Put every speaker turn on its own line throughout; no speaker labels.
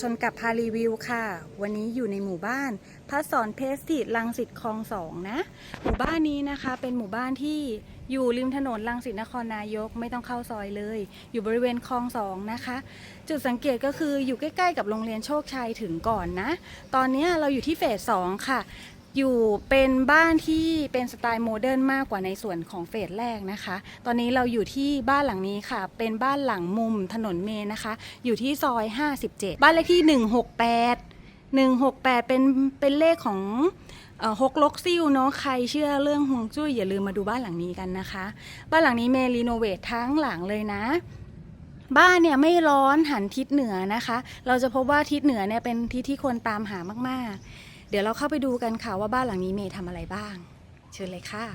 ชนกับพารีวิวค่ะ วันนี้อยู่ในหมู่บ้านพระสอนเพสติลังสิตคลองสองนะ หมู่บ้านนี้นะคะ เป็นหมู่บ้านที่อยู่ริมถนนลังสิตนครนายกไม่ต้องเข้าซอยเลย อยู่บริเวณคลองสองนะคะ จุดสังเกตก็คืออยู่ใกล้ ๆ กับโรงเรียนโชคชัยถึงก่อนนะ ตอนนี้เราอยู่ที่เฟสสองค่ะ อยู่เป็นบ้านที่เป็นสไตล์โมเดิร์นมากกว่าในส่วนของเฟสแรกนะคะ ตอนนี้เราอยู่ที่บ้านหลังนี้ค่ะ เป็นบ้านหลังมุมถนนเมนนะคะ อยู่ที่ซอย 57 บ้านเลขที่ 168 168 เป็นเป็นเลขของเอ่อฮกลกซิ่วเนาะใครเชื่อเรื่องฮวงจุ้ยอย่าลืมมาดูบ้านหลังนี้กันนะคะ บ้านหลังนี้เมรีโนเวททั้งหลังเลยนะบ้านเนี่ยไม่ร้อนหันทิศเหนือนะคะ เราจะพบว่าทิศเหนือเนี่ยเป็นทิศที่คนตามหามากๆ เดี๋ยวเราเข้าไปดูกันค่ะว่าบ้านหลังนี้เมย์ทำอะไรบ้าง เชิญเลยค่ะ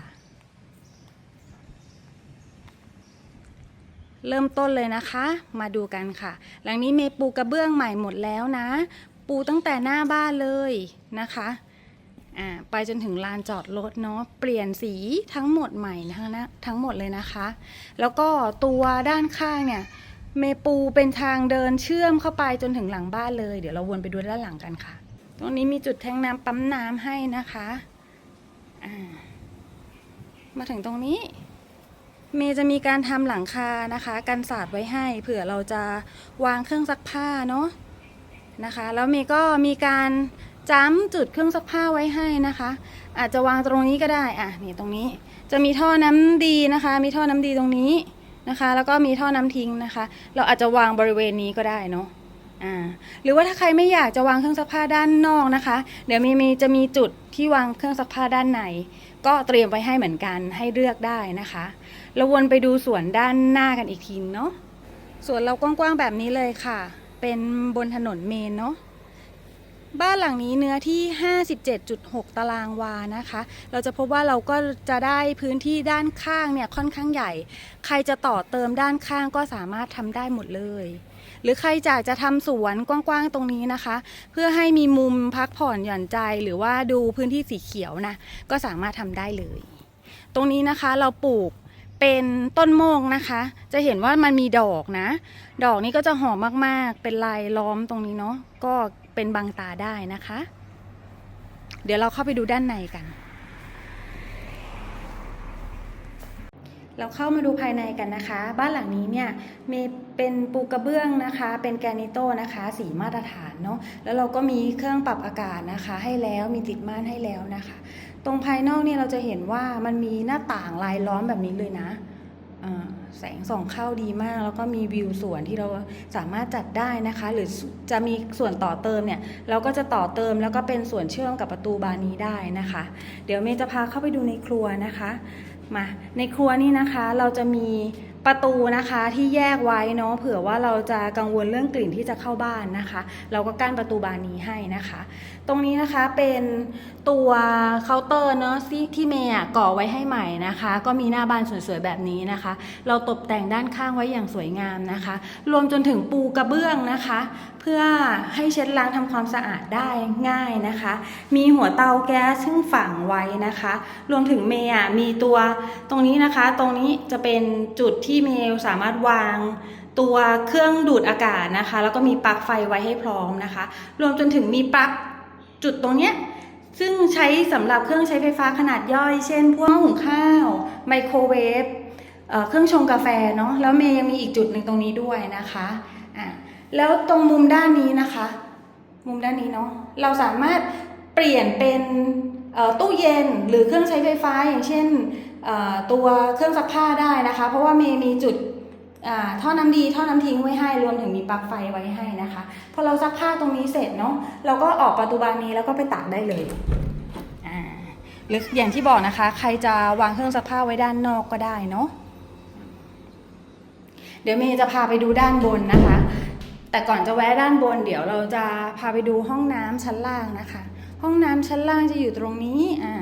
เริ่มต้นเลยนะคะ มาดูกันค่ะ หลังนี้เมย์ปูกระเบื้องใหม่หมดแล้วนะ ปูตั้งแต่หน้าบ้านเลยนะคะอ่าไปจนถึงลานจอดรถเนาะเปลี่ยนสีทั้งหมดใหม่ทั้งนะทั้งหมดเลยนะคะ แล้วก็ตัวด้านข้างเนี่ยเมปูเป็นทางเดินเชื่อมเข้าไปจนถึงหลังบ้านเลย เดี๋ยวเราวนไปดูด้านหลังกันค่ะ ตรงนี้มีจุดแทงน้ำปั๊มน้ำให้นะคะามาถึงตรงนี้ เมย์จะมีการทำหลังคานะคะกันศาสตร์ไว้ให้ เผื่อเราจะวางเครื่องซักผ้าเนาะนะคะ แล้วเมย์ก็มีการจ้ำจุดเครื่องซักผ้าไว้ให้นะคะ อาจจะวางตรงนี้ก็ได้อะนี่ตรงนี้จะมีท่อน้ำดีนะคะ มีท่อน้ำดีตรงนี้นะคะ แล้วก็มีท่อน้ำทิ้งนะคะ เราอาจจะวางบริเวณนี้ก็ได้เนาะ อ่าหรือว่าถ้าใครไม่อยากจะวางเครื่องซักผ้าด้านนอกนะคะ เดี๋ยวมีมีจะมีจุดที่วางเครื่องซักผ้าด้านใน ก็เตรียมไว้ให้เหมือนกันให้เลือกได้นะคะเราวนไปดูสวนด้านหน้ากันอีกทีเนาะสวนเรากว้างๆแบบนี้เลยค่ะ เป็นบนถนนเมนเนาะบ้านหลังนี้เนื้อที่ 57.6 ตารางวานะคะ เราจะพบว่าเราก็จะได้พื้นที่ด้านข้างเนี่ยค่อนข้างใหญ่ ใครจะต่อเติมด้านข้างก็สามารถทำได้หมดเลย หรือใครอยากจะทำสวนกว้างๆตรงนี้นะคะ เพื่อให้มีมุมพักผ่อนหย่อนใจหรือว่าดูพื้นที่สีเขียวนะก็สามารถทำได้เลย ตรงนี้นะคะเราปลูกเป็นต้นโมกนะคะ จะเห็นว่ามันมีดอกนะ ดอกนี้ก็จะหอมมากๆ เป็นลายล้อมตรงนี้เนาะก็เป็นบางตาได้นะคะ เดี๋ยวเราเข้าไปดูด้านในกัน เราเข้ามาดูภายในกันนะคะ บ้านหลังนี้เนี่ยมีเป็นปูกระเบื้องนะคะ เป็นแกรนิโตนะคะ สีมาตรฐานเนาะแล้วเราก็มีเครื่องปรับอากาศนะคะ ให้แล้วมีติดม่านให้แล้วนะคะ ตรงภายนอกเนี่ยเราจะเห็นว่ามันมีหน้าต่างลายล้อมแบบนี้เลยนะแสงส่องเข้าดีมาก แล้วก็มีวิวสวนที่เราสามารถจัดได้นะคะ หรือจะมีส่วนต่อเติมเนี่ย เราก็จะต่อเติมแล้วก็เป็นส่วนเชื่อมกับประตูบานนี้ได้นะคะ เดี๋ยวเมย์จะพาเข้าไปดูในครัวนะคะ มาในครัวนี่นะคะเราจะมี ประตูนะคะที่แยกไว้เนาะเผื่อว่าเราจะกังวลเรื่องกลิ่นที่จะเข้าบ้านนะคะ เราก็กั้นประตูบานนี้ให้นะคะ ตรงนี้นะคะเป็นตัวเคาน์เตอร์เนาะที่ที่เมย์อะก่อไว้ให้ใหม่นะคะ ก็มีหน้าบานสวยๆแบบนี้นะคะ เราตกแต่งด้านข้างไว้อย่างสวยงามนะคะ รวมจนถึงปูกระเบื้องนะคะ เพื่อให้เช็ดล้างทำความสะอาดได้ง่ายนะคะ มีหัวเตาแก๊สซึ่งฝังไว้นะคะ รวมถึงเมย์อะมีตัวตรงนี้นะคะ ตรงนี้จะเป็นจุดที่ที่เมย์สามารถวางตัวเครื่องดูดอากาศนะคะ แล้วก็มีปลั๊กไฟไว้ให้พร้อมนะคะ รวมจนถึงมีปลั๊กจุดตรงเนี้ยซึ่งใช้สำหรับเครื่องใช้ไฟฟ้าขนาดย่อย เช่น พวกหม้อหุงข้าว ไมโครเวฟเเครื่องชงกาแฟเนาะแล้วเมย์ยังมีอีกจุดหนึ่งตรงนี้ด้วยนะคะอะแล้วตรงมุมด้านนี้นะคะ มุมด้านนี้เนาะเราสามารถเปลี่ยนเป็นตู้เย็นหรือเครื่องใช้ไฟฟ้าอย่างเช่น ตัวเครื่องซักผ้าได้นะคะ เพราะว่าเมย์มีจุดท่อน้ำดีท่อน้ำทิ้งไว้ให้รวมถึงมีปลั๊กไฟไว้ให้นะคะพอเราซักผ้าตรงนี้เสร็จเนาะเราก็ออกประตูบานนี้แล้วก็ไปตากได้เลยหรืออย่างที่บอกนะคะ ใครจะวางเครื่องซักผ้าไว้ด้านนอกก็ได้เนาะเดี๋ยวเมย์จะพาไปดูด้านบนนะคะ แต่ก่อนจะแวะด้านบน เดี๋ยวเราจะพาไปดูห้องน้ำชั้นล่างนะคะ ห้องน้ำชั้นล่างจะอยู่ตรงนี้อ่า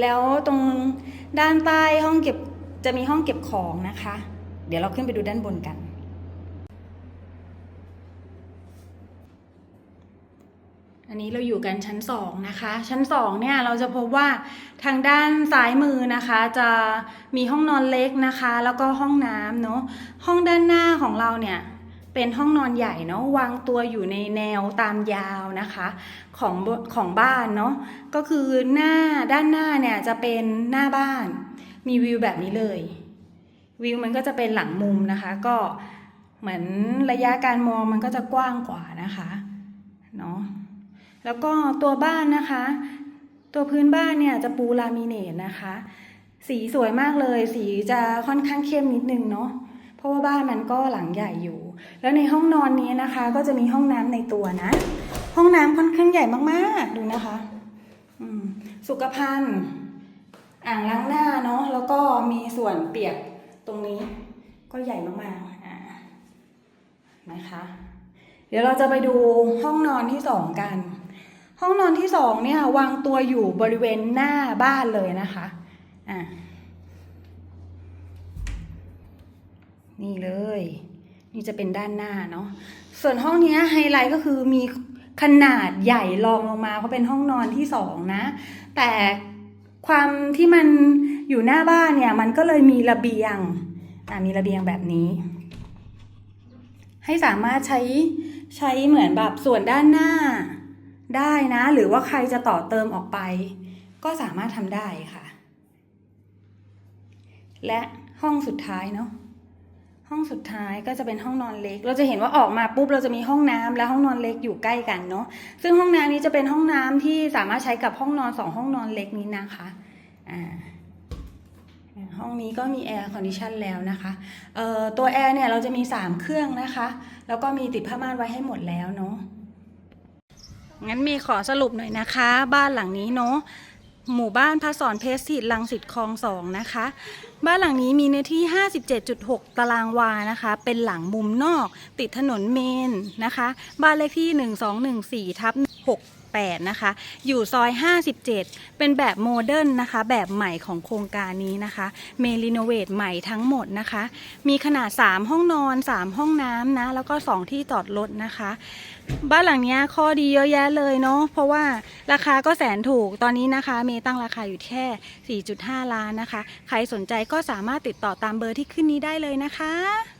แล้วตรงด้านใต้ห้องเก็บจะมีห้องเก็บของนะคะ เดี๋ยวเราขึ้นไปดูด้านบนกัน อันนี้เราอยู่กันชั้นสองนะคะ ชั้นสองเนี่ยเราจะพบว่าทางด้านซ้ายมือนะคะ จะมีห้องนอนเล็กนะคะ แล้วก็ห้องน้ำเนาะห้องด้านหน้าของเราเนี่ย เป็นห้องนอนใหญ่เนาะวางตัวอยู่ในแนวตามยาวนะคะของของบ้านเนาะก็คือหน้าด้านหน้าเนี่ยจะเป็นหน้าบ้าน มีวิวแบบนี้เลย วิวมันก็จะเป็นหลังมุมนะคะ ก็เหมือนระยะการมองมันก็จะกว้างกว่านะคะเนาะแล้วก็ตัวบ้านนะคะ ตัวพื้นบ้านเนี่ยจะปูลามิเนตนะคะ สีสวยมากเลย สีจะค่อนข้างเข้มนิดนึงเนาะ ราะว่าบ้านมันก็หลังใหญ่อยู่ แล้วในห้องนอนนี้นะคะ ก็จะมีห้องน้ำในตัวนะ ห้องน้ำค่อนข้างใหญ่มากๆ ดูนะคะอืมสุขภัณฑ์อ่างล้างหน้าเนาะแล้วก็มีส่วนเปียกตรงนี้ ก็ใหญ่มากๆอ่านะคะ เดี๋ยวเราจะไปดูห้องนอนที่สองกัน ห้องนอนที่สองเนี่ยวางตัวอยู่บริเวณหน้าบ้านเลยนะคะอ่า นี่เลย นี่จะเป็นด้านหน้าเนาะส่วนห้องนี้ไฮไลท์ก็คือมีขนาดใหญ่รองลงมาเพราะเป็นห้องนอนที่สองนะ แต่ความที่มันอยู่หน้าบ้านเนี่ย มันก็เลยมีระเบียงมีระเบียงแบบนี้ ให้สามารถใช้ใช้เหมือนแบบส่วนด้านหน้าได้นะ หรือว่าใครจะต่อเติมออกไป ก็สามารถทำได้ค่ะ และห้องสุดท้ายเนาะ ห้องสุดท้ายก็จะเป็นห้องนอนเล็ก เราจะเห็นว่าออกมาปุ๊บเราจะมีห้องน้ำและห้องนอนเล็กอยู่ใกล้กันเนาะ ซึ่งห้องน้ำนี้จะเป็นห้องน้ำที่สามารถใช้กับห้องนอนสองห้องนอนเล็กนี้นะคะ อ่าห้องนี้ก็มีแอร์คอนดิชันแล้วนะคะเอ่อตัวแอร์เนี่ยเราจะมี 3 เครื่องนะคะ แล้วก็มีติดผ้าม่านไว้ให้หมดแล้วเนาะ งั้นมีขอสรุปหน่อยนะคะ บ้านหลังนี้เนาะ หมู่บ้านพระสอนเพชรสิทธิ์ลังสิตคลองสองนะคะ บ้านหลังนี้มีเนื้อที่ 57.6 ตารางวานะคะ เป็นหลังมุมนอก ติดถนนเมนนะคะ บ้านเลขที่ 1214ทับ 8 นะคะ อยู่ซอย 57 เป็นแบบโมเดิร์นนะคะ แบบใหม่ของโครงการนี้นะคะเมรีโนเวทใหม่ทั้งหมดนะคะ มีขนาด 3 ห้องนอน 3 ห้องน้ำนะ แล้วก็ 2 ที่จอดรถนะคะ บ้านหลังนี้ข้อดีเยอะแยะเลยเนาะเพราะว่าราคาก็แสนถูกตอนนี้นะคะ เมย์ตั้งราคาอยู่แค่ 4.5 ล้านนะคะ ใครสนใจก็สามารถติดต่อตามเบอร์ที่ขึ้นนี้ได้เลยนะคะ